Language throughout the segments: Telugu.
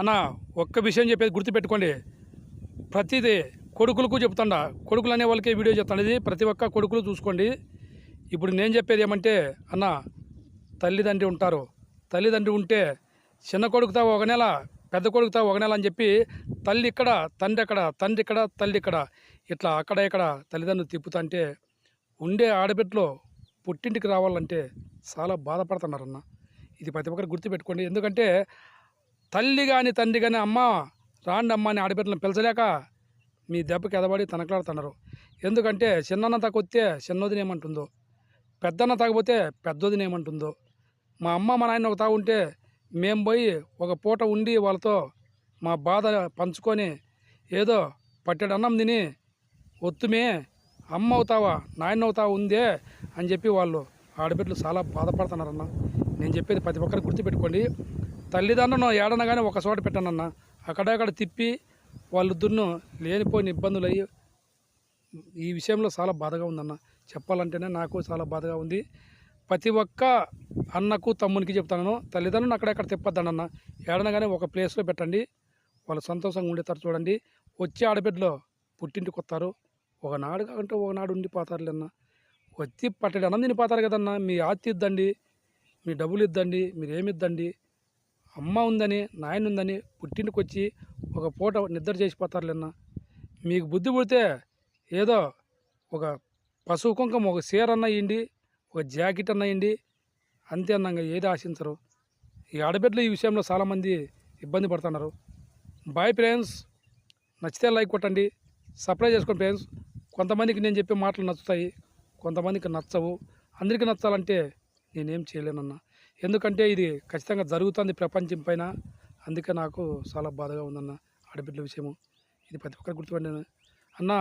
అన్న ఒక్క విషయం చెప్పేది గుర్తుపెట్టుకోండి. ప్రతిదీ కొడుకులకు చెప్తాండా కొడుకులు అనే వాళ్ళకి వీడియో చెప్తాను ఇది ప్రతి ఒక్క కొడుకులు చూసుకోండి. ఇప్పుడు నేను చెప్పేది ఏమంటే అన్న తల్లిదండ్రి ఉంటారు. తల్లిదండ్రి ఉంటే చిన్న కొడుకుతా ఒక నెల పెద్ద కొడుకుతా ఒక నెల అని చెప్పి తల్లి ఇక్కడ తండ్రి ఎక్కడ తండ్రి ఇక్కడ తల్లి ఇక్కడ ఇట్లా అక్కడ ఇక్కడ తల్లిదండ్రులు తిప్పుతుంటే ఉండే ఆడబిడ్డలో పుట్టింటికి రావాలంటే చాలా బాధపడుతున్నారన్న ఇది ప్రతి ఒక్కరు గుర్తుపెట్టుకోండి. ఎందుకంటే తల్లి కానీ తండ్రి కానీ అమ్మ రాండి అమ్మ అని ఆడబిడ్డలను పిలచలేక మీ దెబ్బకి ఎదబడి తనకలాడుతున్నారు. ఎందుకంటే చిన్నన్న తగ్గొస్తే చిన్నదిని ఏమంటుందో పెద్దన్న తాగపోతే పెద్దదిని ఏమంటుందో. మా అమ్మ మా నాయన ఒక తాగుంటే మేము పోయి ఒక పూట ఉండి వాళ్ళతో మా బాధ పంచుకొని ఏదో పట్టెడు అన్నం తిని ఒత్తుమే అమ్మ అవుతావా నాయన అవుతావా ఉందే అని చెప్పి వాళ్ళు ఆడబిడ్డలు చాలా బాధపడుతున్నారన్న. నేను చెప్పేది ప్రతి ఒక్కరు గుర్తుపెట్టుకోండి. తల్లిదండ్రులను ఏడన కానీ ఒక చోట పెట్టానన్న అక్కడక్కడ తిప్పి వాళ్ళు లేనిపోయిన ఇబ్బందులు అయ్యి ఈ విషయంలో చాలా బాధగా ఉందన్న. చెప్పాలంటేనే నాకు చాలా బాధగా ఉంది. ప్రతి ఒక్క అన్నకు తమ్మునికి చెప్తాను. తల్లిదండ్రులను అక్కడెక్కడ తిప్పొద్దనన్న. ఏడనగానే ఒక ప్లేస్లో పెట్టండి. వాళ్ళు సంతోషంగా ఉండేతారు చూడండి. వచ్చే ఆడబిడ్డలో పుట్టింటికి వస్తారు. ఒకనాడు కాకుంటే ఒకనాడు ఉండిపోతారు అన్న. వచ్చి పట్టడి అన్నం తినిపోతారు కదన్నా. మీ ఆస్తి ఇద్దండి మీ డబ్బులు ఇద్దండి మీరు ఏమి ఇద్దండి? అమ్మ ఉందని నాయన ఉందని పుట్టింటికి వచ్చి ఒక పూట నిద్ర చేసిపోతారులేన్న. మీకు బుద్ధి పుడితే ఏదో ఒక పశువు కుంకం ఒక చీర అన్న ఇయ్యండి ఒక జాకెట్ అన్న ఇయ్యండి అంతే అన్నంగా ఏది ఆశించరు. ఈ ఆడబిడ్డలు ఈ విషయంలో చాలామంది ఇబ్బంది పడుతున్నారు. బాయ్ ఫ్రెండ్స్ నచ్చితే లైక్ కొట్టండి సప్లై చేసుకోండి ఫ్రెండ్స్ కొంతమందికి నేను చెప్పే మాటలు నచ్చుతాయి కొంతమందికి నచ్చవు. అందరికీ నచ్చాలంటే నేనేం చేయలేనన్నా. ఎందుకంటే ఇది ఖచ్చితంగా జరుగుతుంది ప్రపంచం పైన. అందుకే నాకు చాలా బాధగా ఉందన్న ఆడబిడ్డల విషయము. ఇది ప్రతి ఒక్కరు గుర్తుపడిన అన్న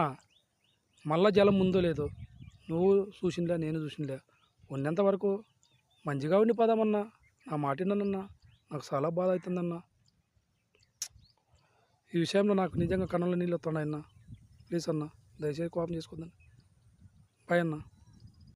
మళ్ళా జలం ముందో లేదో నువ్వు చూసిండే నేను చూసిండే ఉన్నంత వరకు మంచిగా ఉండిపోదామన్నా నా మాట విన్నానన్నా నాకు చాలా బాధ అవుతుందన్నా ఈ విషయంలో నాకు నిజంగా కన్నుల నీళ్ళు వస్తున్నాయన్న ప్లీజ్ అన్న దయచేసి కోపం చేసుకోద్దండి బాయ్ అన్న.